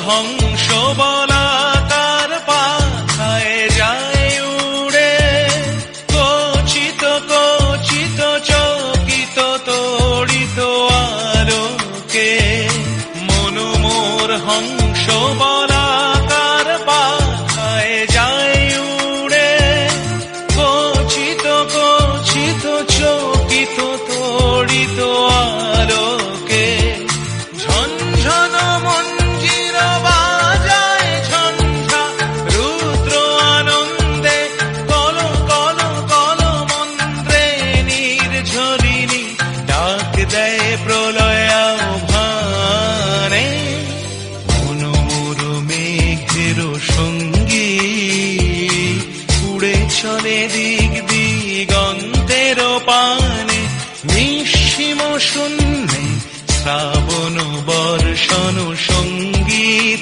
Hồng দেয় প্রলয় ভারে মনোর মেঘের সঙ্গী উড়ে চলে দিক দিগন্তের পানে নিঃসীম শূন্যে শ্রাবণ বর্ষণ সঙ্গীতে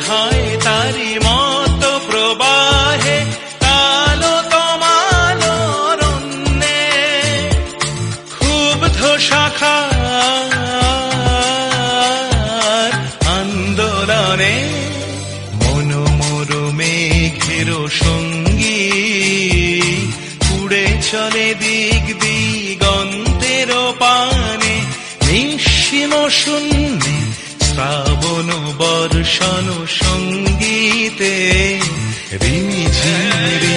ধায় তারি মত প্রবাহে কালো তমাল রণ্যে ক্ষুব্ধ শাখা আন্দোলনে মনোমোর মেঘের সঙ্গী উড়ে চলে দিক দিগন্তের পানে নিঃসীম শূন্যে বর্ষণ সঙ্গীতে রিমি ঝিম